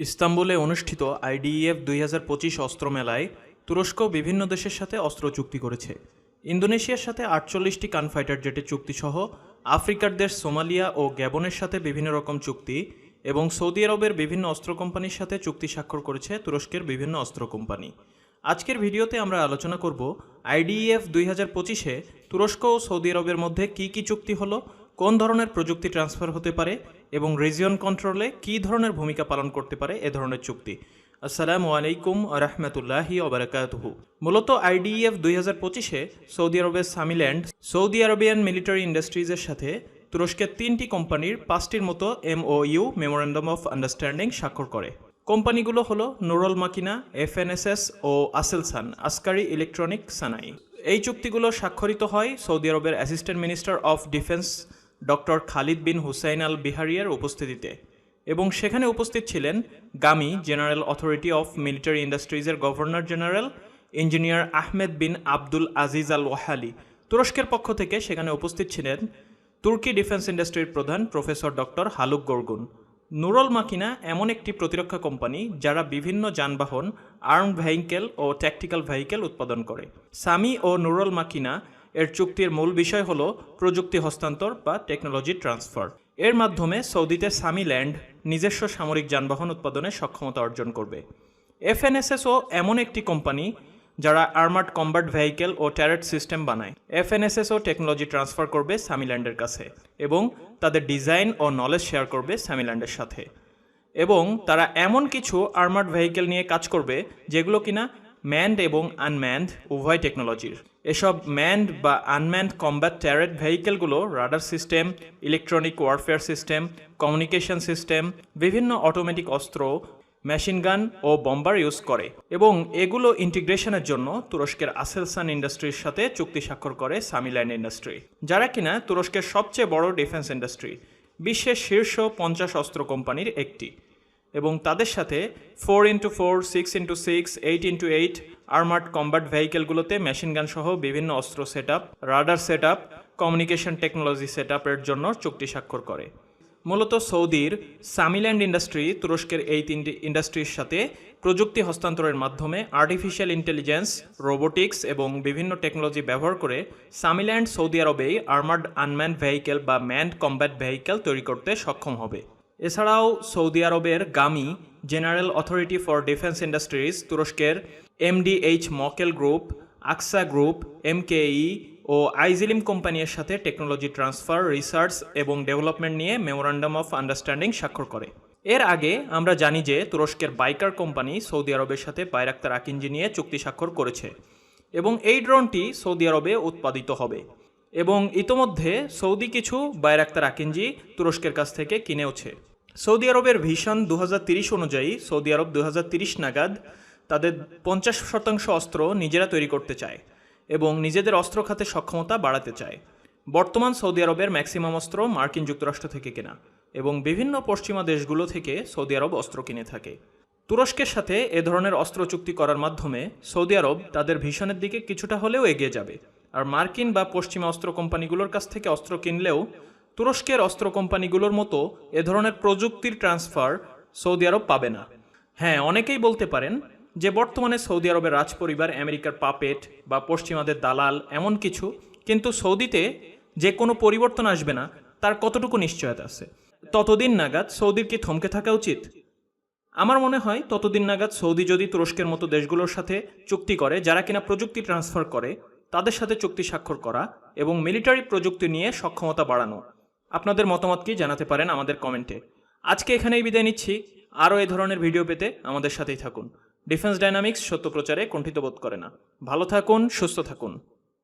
ইস্তাম্বুলে অনুষ্ঠিত আইডিইএফ দুই হাজার পঁচিশ অস্ত্র মেলায় তুরস্ক বিভিন্ন দেশের সাথে অস্ত্র চুক্তি করেছে। ইন্দোনেশিয়ার সাথে আটচল্লিশটি কানফাইটার জেটের চুক্তিসহ আফ্রিকার দেশ সোমালিয়া ও গ্যাবনের সাথে বিভিন্ন রকম চুক্তি এবং সৌদি আরবের বিভিন্ন অস্ত্র কোম্পানির সাথে চুক্তি স্বাক্ষর করেছে তুরস্কের বিভিন্ন অস্ত্র কোম্পানি। আজকের ভিডিওতে আমরা আলোচনা করব আইডিইএফ দুই হাজার পঁচিশে তুরস্ক ও সৌদি আরবের মধ্যে কি কি চুক্তি হলো কোন ধরনের প্রযুক্তি ট্রান্সফার হতে পারে এবং রিজিয়ন কন্ট্রোলে কী ধরনের ভূমিকা পালন করতে পারে এ ধরনের চুক্তি? আসসালামু আলাইকুম রহমতুল্লাহি ওবরাকাতহু মূলত আইডিইএফ দুই হাজার পঁচিশে সৌদি আরবের SAMI Land Saudi Arabian military ইন্ডাস্ট্রিজের সাথে তুরস্কের তিনটি কোম্পানির পাঁচটির মতো এমওইউ মেমোরেন্ডাম অফ আন্ডারস্ট্যান্ডিং স্বাক্ষর করে। কোম্পানিগুলো হলো নুরল মাকিনা, এফএনএসএস ও আসেলসান, আসকারি ইলেকট্রনিক সানাই। এই চুক্তিগুলো স্বাক্ষরিত হয় সৌদি আরবের assistant minister of defence doctor Khalid bin Hussain Al বিহারিয়ার উপস্থিতিতে এবং সেখানে উপস্থিত ছিলেন GAMI general authority of military ইন্ডাস্ট্রিজের governor general engineer Ahmed bin Abdul Aziz Al Ohali. তুরস্কের পক্ষ থেকে সেখানে উপস্থিত ছিলেন তুর্কি ডিফেন্স ইন্ডাস্ট্রির প্রধান প্রফেসর ডক্টর হালুক গর্গুন। নুরল মাকিনা এমন একটি প্রতিরক্ষা কোম্পানি যারা বিভিন্ন যানবাহন আর্ম ভেহিকেল ও ট্যাকটিক্যাল ভেহিকেল উৎপাদন করে। সামি ও নুরল মাকিনা এর চুক্তির মূল বিষয় হল প্রযুক্তি হস্তান্তর বা টেকনোলজি ট্রান্সফার এর মাধ্যমে সৌদিতে সামি ল্যান্ড নিজস্ব সামরিক যানবাহন উৎপাদনে সক্ষমতা অর্জন করবে। এফএনএসএসও এমন একটি কোম্পানি যারা আর্মার্ড কম্বাট ভেহিকেল ও ট্যারেট সিস্টেম বানায়। এফএনএসএসও টেকনোলজি ট্রান্সফার করবে সামিল্যান্ডের কাছে এবং তাদের ডিজাইন ও নলেজ শেয়ার করবে সামিল্যান্ডের সাথে। এবং তারা এমন কিছু আর্মার্ড ভেহিকেল নিয়ে কাজ করবে যেগুলো কিনা ম্যান্ড এবং আনম্যান্ড উভয় টেকনোলজির এসব ম্যান্ড বা unmanned combat turret ভেহিকেলগুলো radar system electronic warfare system communication system বিভিন্ন অটোমেটিক অস্ত্র মেশিন গান ও বম্বার ইউজ করে এবং এগুলো ইন্টিগ্রেশনের জন্য তুরস্কের আসেলসান ইন্ডাস্ট্রির সাথে চুক্তি স্বাক্ষর করে সামিল্যান্ড ইন্ডাস্ট্রি যারা কিনা তুরস্কের সবচেয়ে বড় ডিফেন্স ইন্ডাস্ট্রি বিশ্বের শীর্ষ পঞ্চাশ অস্ত্র কোম্পানির একটি এবং তাদের সাথে four into four six into six eight into eight armoured combat ভেহিকেলগুলোতে machine gun সহ বিভিন্ন অস্ত্র set radar set communication technology set জন্য চুক্তি স্বাক্ষর করে। মূলত সৌদির সামিল্যান্ড ইন্ডাস্ট্রি তুরস্কের এই তিনটি ইন্ডাস্ট্রির সাথে প্রযুক্তি হস্তান্তরের মাধ্যমে আর্টিফিশিয়াল ইন্টেলিজেন্স রোবোটিক্স এবং বিভিন্ন টেকনোলজি ব্যবহার করে সামিল্যান্ড সৌদি আরবেই আর্মার্ড আনম্যান ভেহিকেল বা ম্যান্ড কম্ব্যাট ভেহিকেল তৈরি করতে সক্ষম হবে। এছাড়াও সৌদি আরবের GAMI general authority for defence industries, তুরস্কের এমডিএইচ মকেল গ্রুপ, আকসা গ্রুপ, এমকেই ও আইজিলিম কোম্পানির সাথে টেকনোলজি ট্রান্সফার, রিসার্চ এবং ডেভেলপমেন্ট নিয়ে মেমোরান্ডাম অফ আন্ডারস্ট্যান্ডিং স্বাক্ষর করে। এর আগে আমরা জানি যে তুরস্কের বাইকার কোম্পানি সৌদি আরবের সাথে বাইরাক্তার আকিঞ্জি নিয়ে চুক্তি স্বাক্ষর করেছে এবং এই ড্রোনটি সৌদি আরবে উৎপাদিত হবে এবং ইতোমধ্যে সৌদি কিছু বাইরাক্তার আকিঞ্জি তুরস্কের কাছ থেকে কিনেওছে। সৌদি আরবের ভিশন দু অনুযায়ী, সৌদি আরব দু নাগাদ তাদের পঞ্চাশ শতাংশ অস্ত্র নিজেরা তৈরি করতে চায় এবং নিজেদের অস্ত্র খাতে সক্ষমতা বাড়াতে চায়। বর্তমান সৌদি আরবের ম্যাক্সিমাম অস্ত্র মার্কিন যুক্তরাষ্ট্র থেকে কেনা এবং বিভিন্ন পশ্চিমা দেশগুলো থেকে সৌদি আরব অস্ত্র কিনে থাকে। তুরস্কের সাথে এ ধরনের অস্ত্র চুক্তি করার মাধ্যমে সৌদি আরব তাদের ভীষণের দিকে কিছুটা হলেও এগিয়ে যাবে। আর মার্কিন বা পশ্চিমা অস্ত্র কোম্পানিগুলোর কাছ থেকে অস্ত্র কিনলেও তুরস্কের অস্ত্র কোম্পানিগুলোর মতো এ ধরনের প্রযুক্তির ট্রান্সফার সৌদি আরব পাবে না। হ্যাঁ অনেকেই বলতে পারেন যে বর্তমানে সৌদি আরবের রাজপরিবার আমেরিকার পাপেট বা পশ্চিমাদের দালাল এমন কিছু, কিন্তু সৌদিতে যে কোনো পরিবর্তন আসবে না, তার কতটুকু নিশ্চয়তা আছে? ততদিন নাগাদ সৌদির কি থমকে থাকা উচিত? আমার মনে হয় ততদিন নাগাদ সৌদি যদি তুরস্কের মতো দেশগুলোর সাথে চুক্তি করে, যারা কিনা প্রযুক্তি ট্রান্সফার করে, তাদের সাথে চুক্তি স্বাক্ষর করা এবং মিলিটারি প্রযুক্তি নিয়ে সক্ষমতা বাড়ানো। আপনাদের মতামত কি জানাতে পারেন আমাদের কমেন্টে। আজকে এখানেই বিদায় নিচ্ছি। আরও এই ধরনের ভিডিও পেতে আমাদের সাথেই থাকুন। ডিফেন্স ডাইনামিক্স সত্য প্রচারে কণ্ঠিত বোধ করে না। ভালো থাকুন, সুস্থ থাকুন।